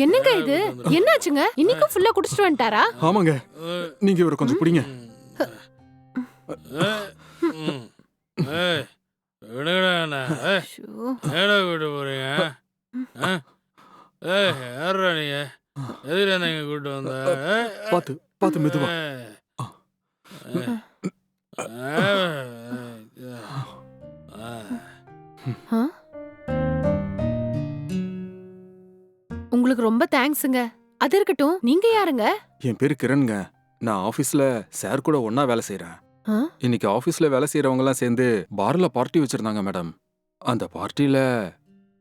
என்னங்க இது என்னாச்சுங்க இன்னைக்கும் ஃபுல்லா குடிச்சிட்டு வந்துட்டாரா ஆமாங்க நீங்க இவரை கொஞ்சம் பிடிங்க. ஏடா கூட்டு போறீங்க ஆ? ஏய் யாரா நீங்க எதுல நீங்க கூட்டு வந்த பாத்து பாத்து மெதுவா. ஆ. தேங்க்ஸுங்க. அது இருக்கட்டும் நீங்க யாருங்க? என் பேரு கிரண்ங்க. நான் ஆபீஸ்ல சார் கூட ஒண்ணா வேலை செய்றேன். ஆ? இன்னைக்கு ஆபீஸ்ல வேலை செய்யறவங்க எல்லாம் சேர்ந்து பார்ல பார்ட்டி வச்சிருந்தாங்க மேடம். அந்த பார்ட்டில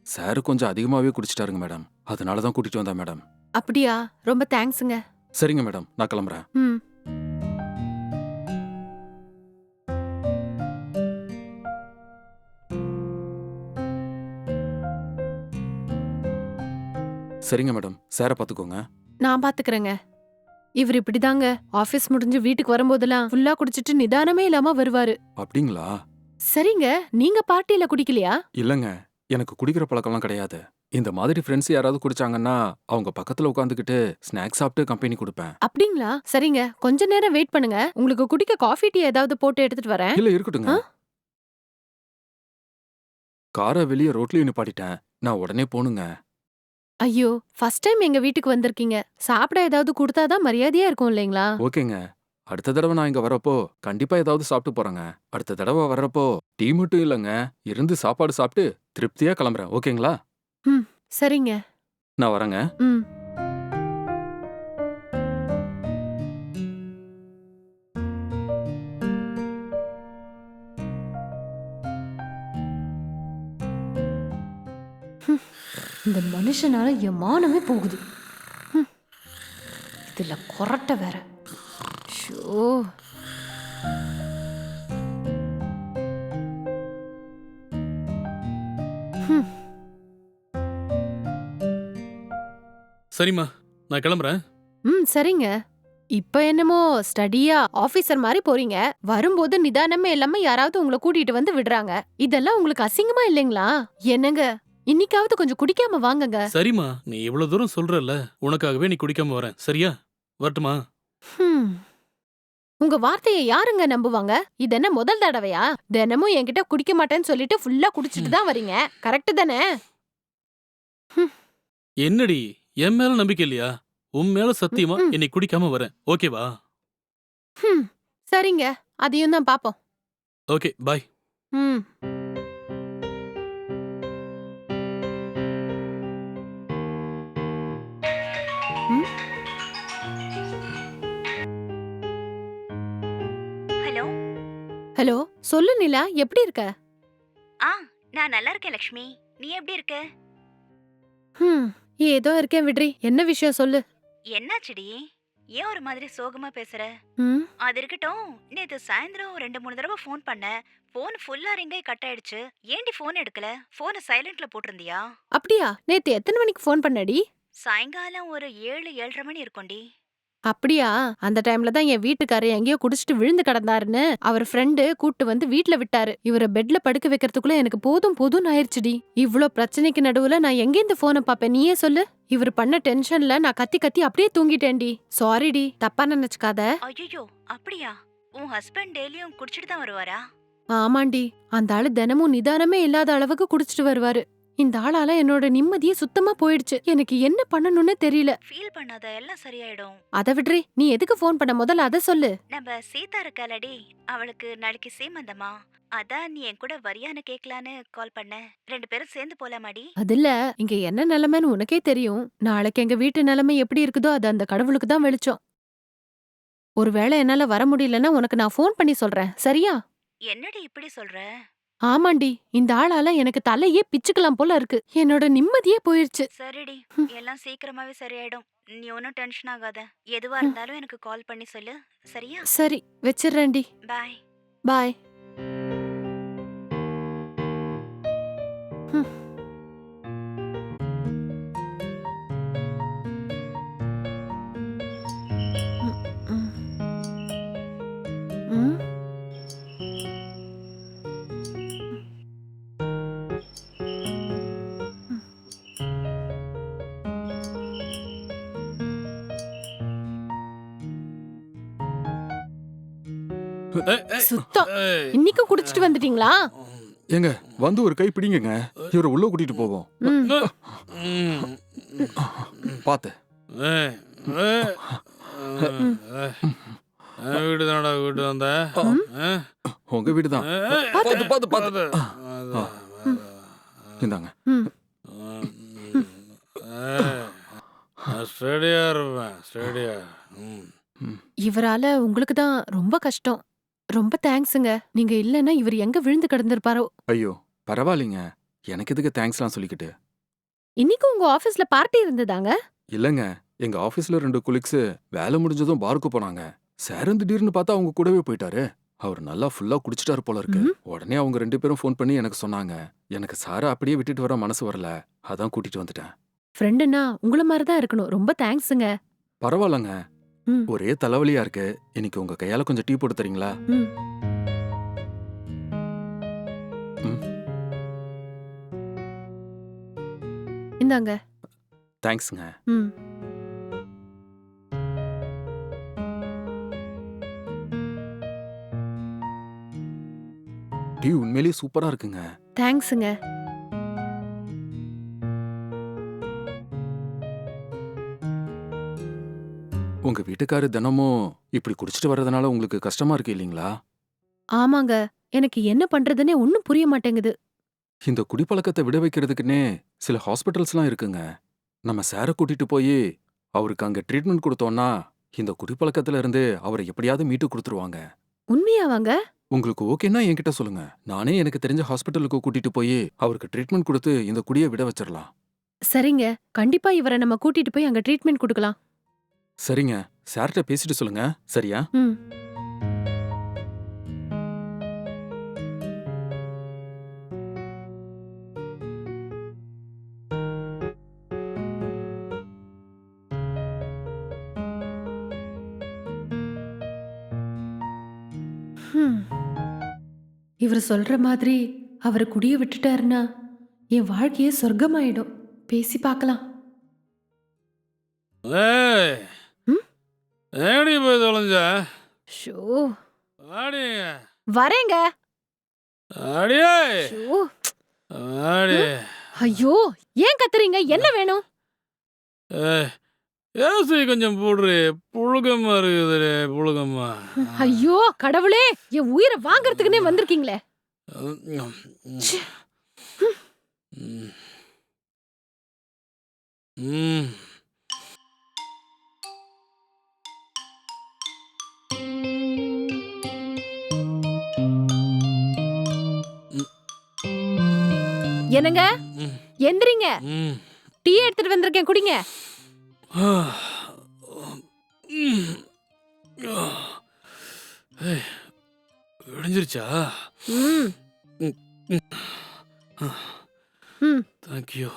சார் கொஞ்சம் அதிகமாவே குடிச்சிட்டாருங்க மேடம். அதனால தான் கூட்டிட்டு வந்தேன் மேடம். அப்படியா? ரொம்ப தேங்க்ஸுங்க. சரிங்க மேடம். நான் கிளம்புறேன். ம். சரிங்க மேடம். சாரை பாத்துக்கோங்க. நான் பாத்துக்கறேங்க. இவர் இப்படிதாங்க. ஆபீஸ் முடிஞ்சு வீட்டுக்கு வரும்போதெல்லாம் ஃபுல்லா குடிச்சிட்டு நிதானமே இல்லாம வருவாரு. அப்படிங்களா? சரிங்க. நீங்க பார்ட்டியில குடிக்கலையா? இல்லங்க. எனக்கு குடிக்கிற பழக்கம்லாம் கிடையாது. இந்த மாதிரி ஃப்ரெண்ட்ஸ் யாராவது குடிச்சாங்கன்னா அவங்க பக்கத்துல உட்காந்துக்கிட்டு ஸ்நாக்ஸ் சாப்பிட்டு கம்பெனி கொடுப்பேன். அப்படிங்களா? சரிங்க. கொஞ்ச நேரம் வெயிட் பண்ணுங்க. உங்களுக்கு குடிக்க காஃபி டீ ஏதாவது போட்டு எடுத்துட்டு வரேன். இல்ல இருக்கட்டுங்க? காரை வெளியே ரோட்லயே நிப்பாட்டிட்டேன். நான் உடனே போணுங்க. ஐயோ ஃபர்ஸ்ட் டைம் எங்க வீட்டுக்கு வந்திருக்கீங்க. சாப்பிட ஏதாவது கொடுத்தாதான் மரியாதையா இருக்கும் இல்லைங்களா? ஓகேங்க. அடுத்த தடவை நான் இங்க வரப்போ கண்டிப்பா ஏதாவது சாப்பிட்டு போறேங்க. அடுத்த தடவை வர்றப்போ டீ மட்டும் இல்லைங்க. இருந்து சாப்பாடு சாப்பிட்டு திருப்தியா கிளம்புறேன். ஓகேங்களா? சரிங்க. நான் வரேங்க. ம். இந்த மனுஷனால என் மானமே போகுது. இதுல கொரட்டை வேற. ஷோ. சரிம்மா நான் கிளம்புறேன். ம் சரிங்க. இப்ப என்னமோ ஸ்டடியா ஆபீசர் மாதிரி போறீங்க. வரும்போது நிதானமே இல்லாம யாராவது உங்களை கூட்டிட்டு வந்து விடுறாங்க. இதெல்லாம் உங்களுக்கு அசிங்கமா இல்லைங்களா? என்னங்க? இன்னைக்காவது கொஞ்சம் குடிக்காம வாங்குங்க. சரிம்மா நீ இவ்வளவு தூரம் சொல்றல்ல உனக்காகவே நீ குடிக்காம வரேன். சரியா? வரட்டுமா? ஹம். உங்க வார்த்தையை யாருங்க நம்புவாங்க? இது என்ன முதல் தடவையா? தினமும் என்கிட்ட குடிக்க மாட்டேன்னு சொல்லிட்டு ஃபுல்லா குடிச்சிட்டு தான் வரீங்க. கரெக்ட் தானே? என்னடி என் மேல நம்பிக்கை இல்லையா? உன் மேல சத்தியமா ம், ம். என்னை குடிக்காம வரேன். ஓகேவா. சரிங்க. அதையும் தான் பாப்போம். ஓகே பாய் ம். ஹலோ சொல்லு நிலா எப்படி இருக்க? ஆ நான் நல்லா இருக்கேன் லக்ஷ்மி. நீ எப்படி இருக்க? ஹம். ஏதோ இருக்கேன் விட்ரி என்ன விஷயம் சொல்லு. என்னாச்சுடி? ஏன் ஒரு மாதிரி சோகமா பேசுற? ம். அது இருக்கட்டும். நேத்து சாயந்தரம் ரெண்டு மூணு தடவை ஃபோன் பண்ண. ஃபோன் ஃபுல்லா ரிங்கே கட் ஆயிடுச்சு. ஏன்டி ஃபோன் எடுக்கல? ஃபோனை சைலண்ட்ல போட்டிருந்தியா? அப்படியா? நேத்து எத்தனை மணிக்கு ஃபோன் பண்ணடி? சாயங்காலம் ஒரு ஏழு ஏழரை மணி இருக்கும்டி. அப்படியா? அந்த டைம்ல தான் என் வீட்டுக்காரர் எங்கேயோ குடிச்சிட்டு விழுந்து கிடந்தாருன்னு அவர் ஃப்ரெண்டு கூட்டு வந்து வீட்ல விட்டாரு. இவரை பெட்ல படுக்க வைக்கிறதுக்குள்ள எனக்கு போதும் போதும் ஆயிருச்சுடி. இவ்ளோ பிரச்சனைக்கு நடுவுல நான் எங்கேருந்து போனை பாப்பேன் நீயே சொல்லு. இவர் பண்ண டென்ஷன்ல நான் கத்தி கத்தி அப்படியே தூங்கிட்டேன்டி. சாரிடி தப்பா நினைச்சுக்காத. ஐயோ அப்படியா? உன் ஹஸ்பண்ட் டெய்லியும் குடிச்சிட்டு தான் வருவாரா? ஆமாண்டி. அந்த ஆளு தினமும் நிதானமே இல்லாத அளவுக்கு குடிச்சிட்டு வருவாரு. இந்த ஆளால என்னோட நிம்மதியே சுத்தமா போயிடுச்சு. எனக்கு என்ன பண்ணணும்னு தெரியல. ஃபீல் பண்ணாத எல்லாம் சரியாயிடும். அத விட்ரி நீ எதுக்கு ஃபோன் பண்ண? முதல்ல அத சொல்லு. நம்ம சீதா இருக்காளடி. அவளுக்கு நாளைக்கு சீமந்தமா அதான் நீ என் கூட வரியான்னு கேக்கலான்னு கால் பண்ண. ரெண்டு பேரும் சேர்ந்து போலாமாடி? அதுல இங்க என்ன நிலைமைன்னு உனக்கே தெரியும். நாளைக்கு எங்க வீட்டு நிலைமை எப்படி இருக்குதோ அது அந்த கடவுளுக்கு தான் வெளிச்சம். ஒருவேளை என்னால வர முடியலன்னா உனக்கு நான் ஃபோன் பண்ணி சொல்றேன். சரியா? என்னடி இப்படி சொல்ற? ஆமாண்டி இந்த ஆளால எனக்கு தலையே பிச்சுக்கலாம் போல இருக்கு. என்னோட நிம்மதியே போயிருச்சு. சரிடி. எல்லாம் சீக்கிரமாவே சரியாயிடும். நீ ஒன்னும் டென்ஷன் ஆகாத. எதுவா இருந்தாலும் எனக்கு கால் பண்ணி சொல்லு. சரியா? சரி வச்சிடுறேன்டி பாய். பாய். சுத்தம். இன்னைக்கும் குடிச்சிட்டு வந்துட்டீங்களா? ஏங்க வந்து ஒரு கை பிடிங்கங்க. இவரை உள்ள கூட்டிட்டு போவோம். பாத்து வீடு தானடா வீட்டு வந்த? ஆ? உங்க வீடு தான். பாத்து பாத்து பாத்து. இந்தாங்க. ஸ்டடியா இருப்பேன் ஸ்டடியா. ம். இவரால உங்களுக்கு தான் ரொம்ப கஷ்டம். ரொம்ப தேங்க்ஸுங்க. நீங்க இல்லைன்னா இவர் எங்க விழுந்து கிடந்திருப்பாரோ? ஐயோ பரவாயில்லைங்க. எனக்கு எதுக்கு தேங்க்ஸ்லாம் சொல்லிக்கிட்டு? இன்னைக்கு உங்க ஆபீஸ்ல பார்ட்டி இருந்ததாங்க? இல்லைங்க. எங்க ஆபீஸ்ல ரெண்டு குலிக்ஸ் வேலை முடிஞ்சதும் பாருக்கு போனாங்க. சாரும் திடீர்னு பார்த்தா அவங்க கூடவே போயிட்டாரு. அவர் நல்லா ஃபுல்லா குடிச்சிட்டாரு போல இருக்கு. ம்ஹும். உடனே அவங்க ரெண்டு பேரும் ஃபோன் பண்ணி எனக்கு சொன்னாங்க. எனக்கு சாரை அப்படியே விட்டுட்டு வர மனசு வரல. அதான் கூட்டிட்டு வந்துட்டேன். ஃப்ரெண்டுனா உங்கள மாதிரி தான் இருக்கணும். ரொம்ப தேங்க்ஸுங்க. பரவாயில்லங்க. ம். ஒரே தலைவலியா இருக்கு. இன்னைக்கு உங்க கையால கொஞ்சம் டீ போட்டு தரீங்களா? ம். இந்தாங்க. தேங்க்ஸ்ங்க ம். டீ உண்மையிலேயே சூப்பரா இருக்குங்க. தேங்க்ஸுங்க உங்க வீட்டுக்காரு தினமும் இப்படி குடிச்சிட்டு வர்றதுனால உங்களுக்கு கஷ்டமா இருக்கு இல்லீங்களா? ஆமாங்க. எனக்கு என்ன பண்றதுன்னே ஒண்ணும் புரிய மாட்டேங்குது. இந்த குடிப்பழக்கத்தை விட வைக்கிறதுக்குன்னே சில ஹாஸ்பிட்டல்ஸ்லாம் இருக்குங்க. நம்ம சாரை கூட்டிட்டு போய் அவருக்கு அங்க ட்ரீட்மெண்ட் கொடுத்தோம்னா இந்த குடிப்பழக்கத்துல இருந்து அவரை எப்படியாவது மீட்டு கொடுத்துருவாங்க. உண்மையாவாங்க? உங்களுக்கு ஓகேன்னா என்கிட்ட சொல்லுங்க. நானே எனக்கு தெரிஞ்ச ஹாஸ்பிட்டலுக்கு கூட்டிட்டு போய் அவருக்கு ட்ரீட்மெண்ட் கொடுத்து இந்த குடியை விட வச்சிடலாம் சரிங்க. கண்டிப்பா இவரை நம்ம கூட்டிட்டு போய் அங்க ட்ரீட்மெண்ட் கொடுக்கலாம். சரிங்க. சார்கிட்ட பேசிட்டு சொல்லுங்க. சரியா? ம். ஹம். இவர் சொல்ற மாதிரி அவர் குடிய விட்டுட்டாருன்னா என் வாழ்க்கையே சொர்க்கமாயிடும். பேசி பார்க்கலாம். ஏய்! எங்கடி போய் தொலைஞ்ச? ஷோ. ஆடி வரேங்க. அடியே ஷோ. ஆடி ஐயோ ஏன் கத்துறீங்க? என்ன வேணும்? ஏசி கொஞ்சம் போடுறி. புழுகமா இருக்குது புழுகமா ஐயோ கடவுளே என் உயிரை வாங்குறதுக்குன்னே வந்திருக்கீங்களே. ம். என்னங்க. எந்திரிங்க. டீ எடுத்துட்டு வந்திருக்கேன் குடிங்க. விடிஞ்சிருச்சா தேங்க்யூ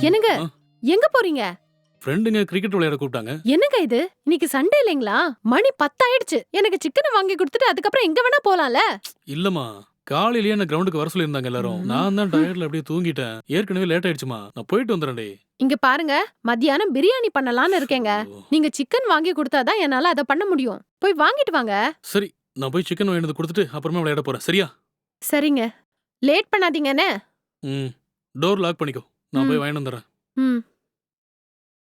என்னங்க? எங்க போறீங்க ஃப்ரெண்டுங்க கிரிக்கெட் விளையாட கூப்பிட்டாங்க. என்னங்க இது? இன்னைக்கு சண்டே இல்லைங்களா? மணி பத்தாயிடுச்சு. எனக்கு சிக்கனை வாங்கி கொடுத்துட்டு அதுக்கப்புறம் எங்க வேணா போலாம்ல? இல்லம்மா காலையிலேயே என்ன கிரவுண்டுக்கு வர சொல்லியிருந்தாங்க எல்லாரும். நான் தான் டயர்ட்ல அப்படியே தூங்கிட்டேன். ஏற்கனவே லேட் ஆயிடுச்சுமா. நான் போயிட்டு வந்துடுறேன்டி. இங்க பாருங்க மத்தியானம் பிரியாணி பண்ணலாம்னு இருக்கேங்க. நீங்க சிக்கன் வாங்கி கொடுத்தாதான் என்னால அதை பண்ண முடியும். போய் வாங்கிட்டு வாங்க. சரி நான் போய் சிக்கன் வாங்கிட்டு கொடுத்துட்டு அப்புறமா விளையாட போறேன். சரியா? சரிங்க. லேட் பண்ணாதீங்கன்னு ம். டோர் லாக் பண்ணிக்கோ. நான். போய் வாங்கிட்டு வந்துடுறேன். ம்.